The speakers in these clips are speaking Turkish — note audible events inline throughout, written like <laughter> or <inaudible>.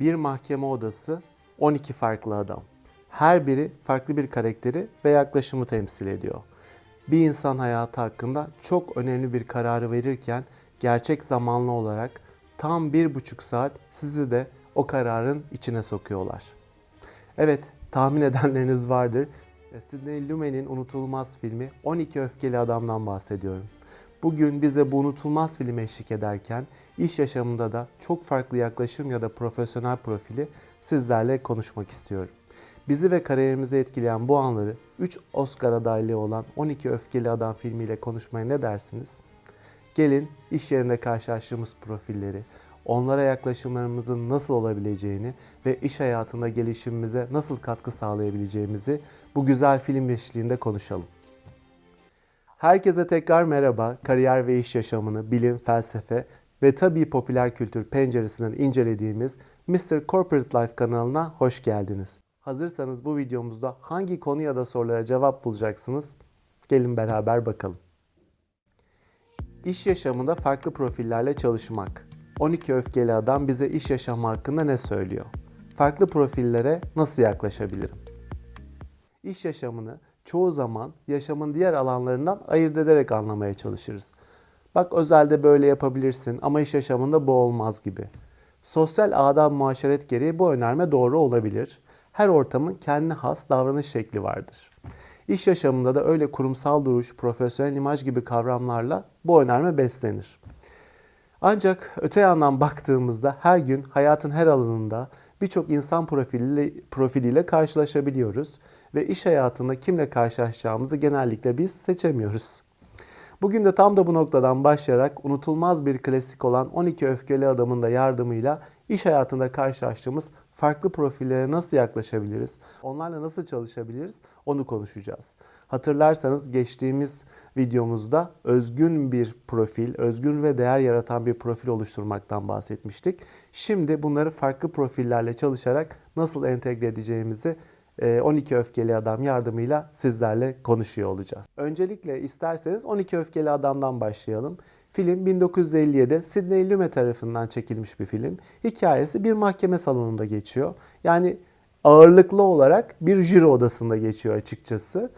Bir mahkeme odası, 12 farklı adam. Her biri farklı bir karakteri ve yaklaşımı temsil ediyor. Bir insan hayatı hakkında çok önemli bir kararı verirken gerçek zamanlı olarak tam bir buçuk saat sizi de o kararın içine sokuyorlar. Evet, tahmin edenleriniz vardır. Sidney Lumet'in unutulmaz filmi 12 Öfkeli Adam'dan bahsediyorum. Bugün bize bu unutulmaz film eşlik ederken iş yaşamında da çok farklı yaklaşım ya da profesyonel profili sizlerle konuşmak istiyorum. Bizi ve kariyerimizi etkileyen bu anları 3 Oscar adaylığı olan 12 Öfkeli Adam filmiyle konuşmaya ne dersiniz? Gelin iş yerinde karşılaştığımız profilleri, onlara yaklaşımlarımızın nasıl olabileceğini ve iş hayatında gelişimimize nasıl katkı sağlayabileceğimizi bu güzel film eşliğinde konuşalım. Herkese tekrar merhaba. Kariyer ve iş yaşamını, bilim, felsefe ve tabii popüler kültür penceresinden incelediğimiz Mr. Corporate Life kanalına hoş geldiniz. Hazırsanız bu videomuzda hangi konu ya da sorulara cevap bulacaksınız? Gelin beraber bakalım. İş yaşamında farklı profillerle çalışmak. 12 öfkeli adam bize iş yaşamı hakkında ne söylüyor? Farklı profillere nasıl yaklaşabilirim? İş yaşamını çoğu zaman yaşamın diğer alanlarından ayırt ederek anlamaya çalışırız. Bak özelde böyle yapabilirsin ama iş yaşamında bu olmaz gibi. Sosyal adab muaşeret gereği bu önerme doğru olabilir. Her ortamın kendine has davranış şekli vardır. İş yaşamında da öyle kurumsal duruş, profesyonel imaj gibi kavramlarla bu önerme beslenir. Ancak öte yandan baktığımızda her gün hayatın her alanında birçok insan profiliyle, profiliyle karşılaşabiliyoruz ve iş hayatında kimle karşılaşacağımızı genellikle biz seçemiyoruz. Bugün de tam da bu noktadan başlayarak unutulmaz bir klasik olan 12 öfkeli adamın da yardımıyla iş hayatında karşılaştığımız farklı profillere nasıl yaklaşabiliriz, onlarla nasıl çalışabiliriz onu konuşacağız. Hatırlarsanız geçtiğimiz videomuzda özgün bir profil, özgün ve değer yaratan bir profil oluşturmaktan bahsetmiştik. Şimdi bunları farklı profillerle çalışarak nasıl entegre edeceğimizi 12 Öfkeli Adam yardımıyla sizlerle konuşuyor olacağız. Öncelikle isterseniz 12 Öfkeli Adam'dan başlayalım. Film 1957'de Sidney Lumet tarafından çekilmiş bir film. Hikayesi bir mahkeme salonunda geçiyor. Yani ağırlıklı olarak bir jüri odasında geçiyor açıkçası.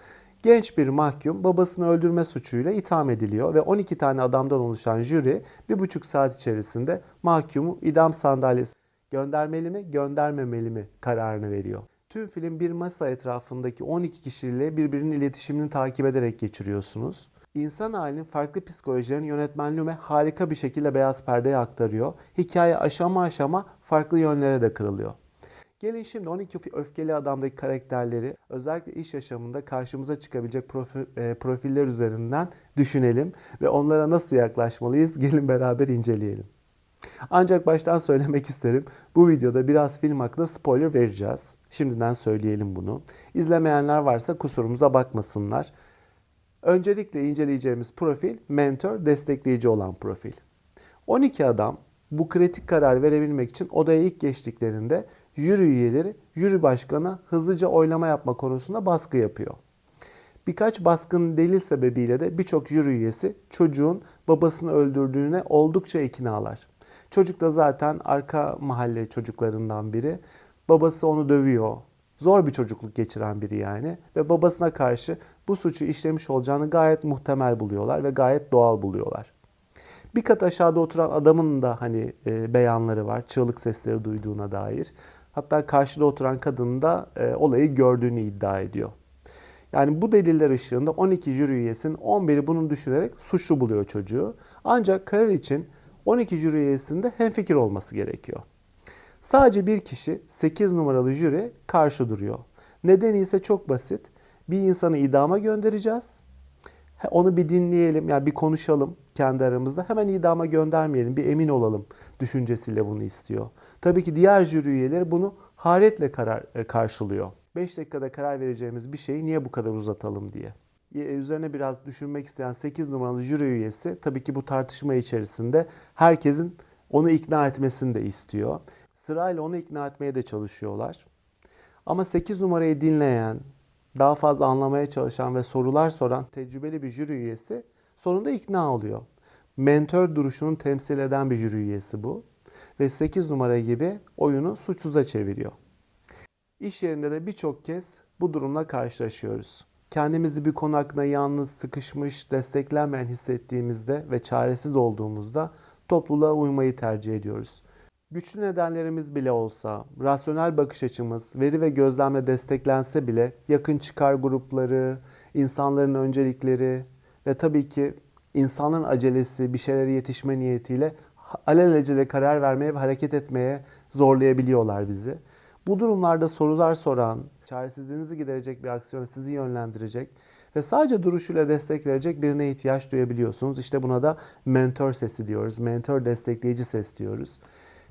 Genç bir mahkum babasını öldürme suçuyla itham ediliyor ve 12 tane adamdan oluşan jüri bir buçuk saat içerisinde mahkumu idam sandalyesi göndermeli mi göndermemeli mi kararını veriyor. Tüm film bir masa etrafındaki 12 kişiyle birbirinin iletişimini takip ederek geçiriyorsunuz. İnsan halinin farklı psikolojilerini yönetmen Lume harika bir şekilde beyaz perdeye aktarıyor. Hikaye aşama aşama farklı yönlere de kırılıyor. Gelin şimdi 12 öfkeli adamdaki karakterleri özellikle iş yaşamında karşımıza çıkabilecek e, profiller üzerinden düşünelim ve onlara nasıl yaklaşmalıyız gelin beraber inceleyelim. Ancak baştan söylemek isterim. Bu videoda biraz film hakkında spoiler vereceğiz. Şimdiden söyleyelim bunu. İzlemeyenler varsa kusurumuza bakmasınlar. Öncelikle inceleyeceğimiz profil mentor, destekleyici olan profil. 12 adam bu kritik karar verebilmek için odaya ilk geçtiklerinde jüri üyeleri jüri başkanı hızlıca oylama yapma konusunda baskı yapıyor. Birkaç baskın delil sebebiyle de birçok jüri üyesi çocuğun babasını öldürdüğüne oldukça iknalar. Çocuk da zaten arka mahalle çocuklarından biri. Babası onu dövüyor. Zor bir çocukluk geçiren biri yani. Ve babasına karşı bu suçu işlemiş olacağını gayet muhtemel buluyorlar ve gayet doğal buluyorlar. Bir kat aşağıda oturan adamın da hani e, beyanları var. Çığlık sesleri duyduğuna dair. Hatta karşıda oturan kadın da e, olayı gördüğünü iddia ediyor. Yani bu deliller ışığında 12 jüri üyesinin 11'i bunu düşünerek suçlu buluyor çocuğu. Ancak karar için 12 jüri üyesinde hemfikir olması gerekiyor. Sadece bir kişi 8 numaralı jüri karşı duruyor. Nedeni ise çok basit. Bir insanı idama göndereceğiz. Onu bir dinleyelim, yani bir konuşalım kendi aramızda. Hemen idama göndermeyelim, bir emin olalım düşüncesiyle bunu istiyor. Tabii ki diğer jüri üyeleri bunu haretle karar, e, karşılıyor. 5 dakikada karar vereceğimiz bir şeyi niye bu kadar uzatalım diye. Üzerine biraz düşünmek isteyen 8 numaralı jüri üyesi tabii ki bu tartışma içerisinde herkesin onu ikna etmesini de istiyor. Sırayla onu ikna etmeye de çalışıyorlar. Ama 8 numarayı dinleyen, daha fazla anlamaya çalışan ve sorular soran tecrübeli bir jüri üyesi sonunda ikna oluyor. Mentor duruşunu temsil eden bir jüri üyesi bu. ve 8 numara gibi oyunu suçsuza çeviriyor. İş yerinde de birçok kez bu durumla karşılaşıyoruz. Kendimizi bir konu hakkında yalnız, sıkışmış, desteklenmeyen hissettiğimizde ve çaresiz olduğumuzda topluluğa uymayı tercih ediyoruz. Güçlü nedenlerimiz bile olsa, rasyonel bakış açımız, veri ve gözlemle desteklense bile yakın çıkar grupları, insanların öncelikleri ve tabii ki insanların acelesi, bir şeylere yetişme niyetiyle alelacele karar vermeye ve hareket etmeye zorlayabiliyorlar bizi. Bu durumlarda sorular soran, çaresizliğinizi giderecek bir aksiyona sizi yönlendirecek ve sadece duruşuyla destek verecek birine ihtiyaç duyabiliyorsunuz. İşte buna da mentor sesi diyoruz. Mentor destekleyici ses diyoruz.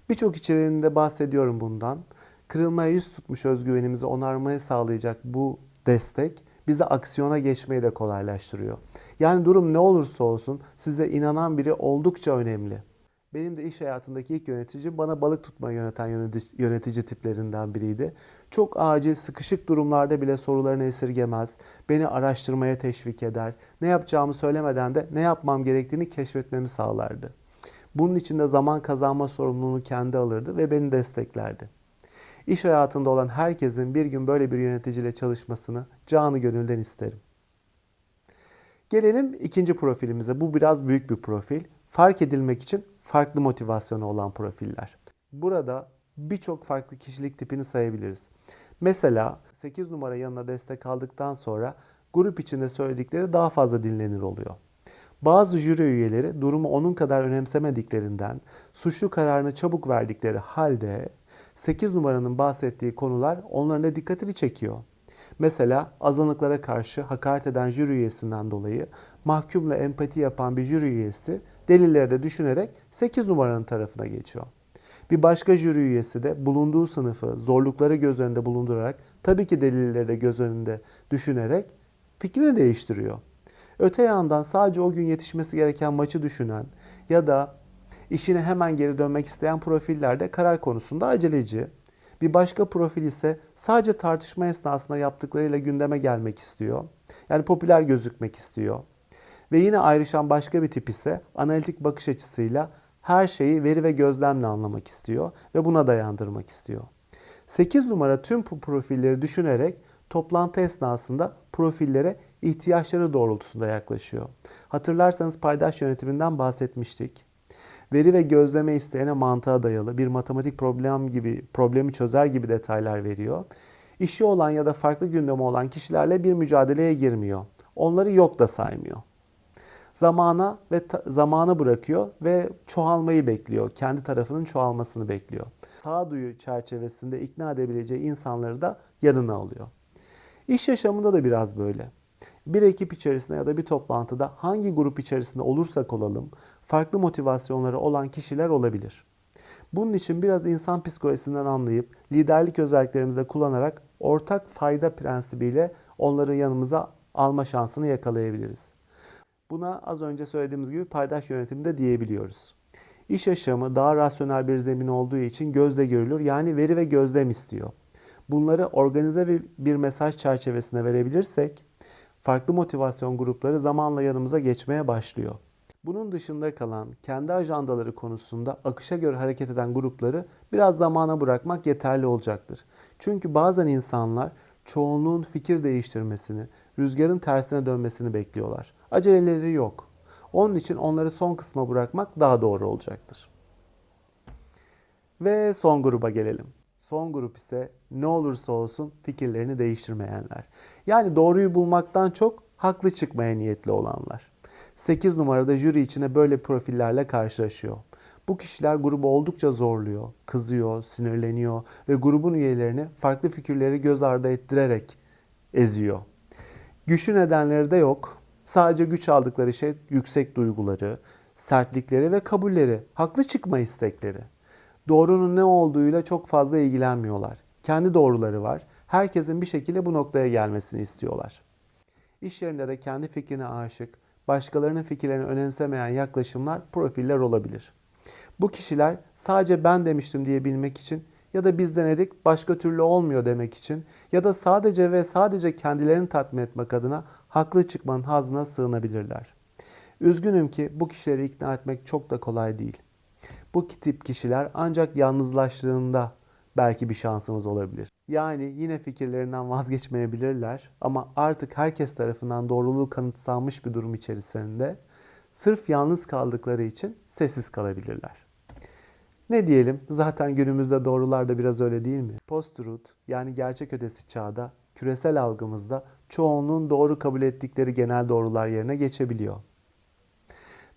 Birçok içeriğinde bahsediyorum bundan. Kırılmaya yüz tutmuş özgüvenimizi onarmaya sağlayacak bu destek bize aksiyona geçmeyi de kolaylaştırıyor. Yani durum ne olursa olsun size inanan biri oldukça önemli. Benim de iş hayatındaki ilk yönetici bana balık tutmayı yöneten yönetici, yönetici tiplerinden biriydi. Çok acil, sıkışık durumlarda bile sorularını esirgemez, beni araştırmaya teşvik eder, ne yapacağımı söylemeden de ne yapmam gerektiğini keşfetmemi sağlardı. Bunun için de zaman kazanma sorumluluğunu kendi alırdı ve beni desteklerdi. İş hayatında olan herkesin bir gün böyle bir yöneticiyle çalışmasını canı gönülden isterim. Gelelim ikinci profilimize. Bu biraz büyük bir profil. Fark edilmek için farklı motivasyonu olan profiller. Burada birçok farklı kişilik tipini sayabiliriz. Mesela 8 numara yanına destek aldıktan sonra grup içinde söyledikleri daha fazla dinlenir oluyor. Bazı jüri üyeleri durumu onun kadar önemsemediklerinden suçlu kararını çabuk verdikleri halde 8 numaranın bahsettiği konular onların da dikkatini çekiyor. Mesela azınlıklara karşı hakaret eden jüri üyesinden dolayı mahkumla empati yapan bir jüri üyesi delilleri de düşünerek 8 numaranın tarafına geçiyor. Bir başka jüri üyesi de bulunduğu sınıfı zorlukları göz önünde bulundurarak tabii ki delilleri de göz önünde düşünerek fikrini değiştiriyor. Öte yandan sadece o gün yetişmesi gereken maçı düşünen ya da işine hemen geri dönmek isteyen profillerde karar konusunda aceleci. Bir başka profil ise sadece tartışma esnasında yaptıklarıyla gündeme gelmek istiyor. Yani popüler gözükmek istiyor. Ve yine ayrışan başka bir tip ise analitik bakış açısıyla her şeyi veri ve gözlemle anlamak istiyor ve buna dayandırmak istiyor. 8 numara tüm bu profilleri düşünerek toplantı esnasında profillere ihtiyaçları doğrultusunda yaklaşıyor. Hatırlarsanız paydaş yönetiminden bahsetmiştik. Veri ve gözleme isteyene mantığa dayalı bir matematik problem gibi problemi çözer gibi detaylar veriyor. İşi olan ya da farklı gündemi olan kişilerle bir mücadeleye girmiyor. Onları yok da saymıyor. Zamana ve zamanı bırakıyor ve çoğalmayı bekliyor. Kendi tarafının çoğalmasını bekliyor. Sağduyu çerçevesinde ikna edebileceği insanları da yanına alıyor. İş yaşamında da biraz böyle. Bir ekip içerisinde ya da bir toplantıda hangi grup içerisinde olursak olalım farklı motivasyonları olan kişiler olabilir. Bunun için biraz insan psikolojisinden anlayıp liderlik özelliklerimizi kullanarak ortak fayda prensibiyle onları yanımıza alma şansını yakalayabiliriz. Buna az önce söylediğimiz gibi paydaş yönetimi de diyebiliyoruz. İş yaşamı daha rasyonel bir zemin olduğu için gözle görülür yani veri ve gözlem istiyor. Bunları organize bir mesaj çerçevesinde verebilirsek farklı motivasyon grupları zamanla yanımıza geçmeye başlıyor. Bunun dışında kalan kendi ajandaları konusunda akışa göre hareket eden grupları biraz zamana bırakmak yeterli olacaktır. Çünkü bazen insanlar çoğunluğun fikir değiştirmesini, rüzgarın tersine dönmesini bekliyorlar. Aceleleri yok. Onun için onları son kısma bırakmak daha doğru olacaktır. Ve son gruba gelelim. Son grup ise ne olursa olsun fikirlerini değiştirmeyenler. Yani doğruyu bulmaktan çok haklı çıkmaya niyetli olanlar. 8 numarada jüri içine böyle profillerle karşılaşıyor. Bu kişiler grubu oldukça zorluyor, kızıyor, sinirleniyor ve grubun üyelerini farklı fikirleri göz ardı ettirerek eziyor. Güçlü nedenleri de yok. Sadece güç aldıkları şey yüksek duyguları, sertlikleri ve kabulleri, haklı çıkma istekleri. Doğrunun ne olduğuyla çok fazla ilgilenmiyorlar. Kendi doğruları var. Herkesin bir şekilde bu noktaya gelmesini istiyorlar. İş yerinde de kendi fikrine aşık, başkalarının fikirlerini önemsemeyen yaklaşımlar profiller olabilir. Bu kişiler sadece ben demiştim diyebilmek için ya da biz denedik başka türlü olmuyor demek için ya da sadece ve sadece kendilerini tatmin etmek adına haklı çıkmanın hazına sığınabilirler. Üzgünüm ki bu kişileri ikna etmek çok da kolay değil. Bu tip kişiler ancak yalnızlaştığında belki bir şansımız olabilir. Yani yine fikirlerinden vazgeçmeyebilirler ama artık herkes tarafından doğruluğu kanıtsanmış bir durum içerisinde sırf yalnız kaldıkları için sessiz kalabilirler. Ne diyelim zaten günümüzde doğrular da biraz öyle değil mi? Post-truth yani gerçek ötesi çağda küresel algımızda çoğunluğun doğru kabul ettikleri genel doğrular yerine geçebiliyor.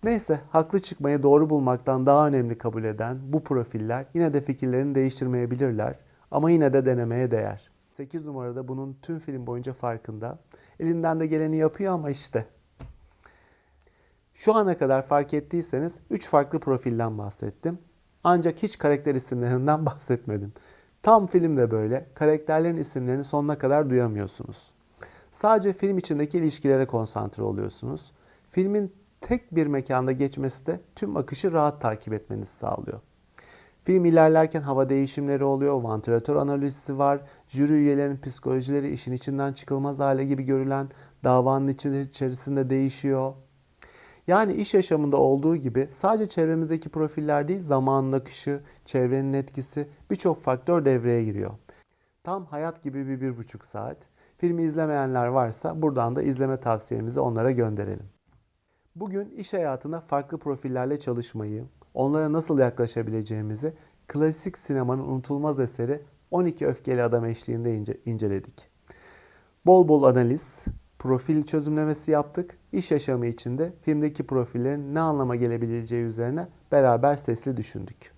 Neyse haklı çıkmayı doğru bulmaktan daha önemli kabul eden bu profiller yine de fikirlerini değiştirmeyebilirler ama yine de denemeye değer. 8 numarada bunun tüm film boyunca farkında. Elinden de geleni yapıyor ama işte. Şu ana kadar fark ettiyseniz 3 farklı profilden bahsettim. Ancak hiç karakter isimlerinden <laughs> bahsetmedim. Tam film de böyle. Karakterlerin isimlerini sonuna kadar duyamıyorsunuz. Sadece film içindeki ilişkilere konsantre oluyorsunuz. Filmin tek bir mekanda geçmesi de tüm akışı rahat takip etmenizi sağlıyor. Film ilerlerken hava değişimleri oluyor, vantilatör analizi var, jüri üyelerinin psikolojileri işin içinden çıkılmaz hale gibi görülen davanın içerisinde değişiyor. Yani iş yaşamında olduğu gibi sadece çevremizdeki profiller değil, zamanın akışı, çevrenin etkisi birçok faktör devreye giriyor. Tam hayat gibi bir bir buçuk saat. Filmi izlemeyenler varsa buradan da izleme tavsiyemizi onlara gönderelim. Bugün iş hayatında farklı profillerle çalışmayı, onlara nasıl yaklaşabileceğimizi klasik sinemanın unutulmaz eseri 12 Öfkeli Adam eşliğinde ince, inceledik. Bol bol analiz, profil çözümlemesi yaptık. İş yaşamı içinde filmdeki profillerin ne anlama gelebileceği üzerine beraber sesli düşündük.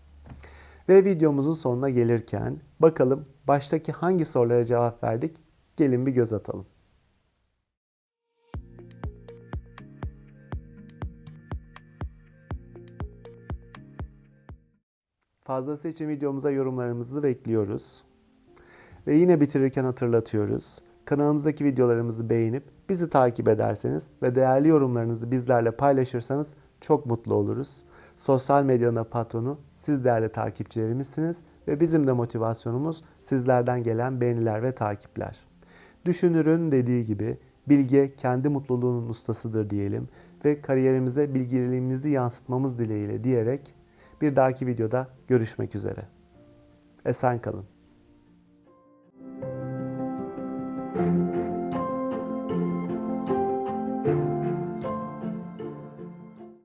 Ve videomuzun sonuna gelirken bakalım baştaki hangi sorulara cevap verdik? Gelin bir göz atalım. Fazlası için videomuza yorumlarımızı bekliyoruz. Ve yine bitirirken hatırlatıyoruz. Kanalımızdaki videolarımızı beğenip bizi takip ederseniz ve değerli yorumlarınızı bizlerle paylaşırsanız çok mutlu oluruz. Sosyal medyanın patronu siz değerli takipçilerimizsiniz ve bizim de motivasyonumuz sizlerden gelen beğeniler ve takipler. Düşünürün dediği gibi bilge kendi mutluluğunun ustasıdır diyelim ve kariyerimize bilgiliğimizi yansıtmamız dileğiyle diyerek bir dahaki videoda görüşmek üzere. Esen kalın.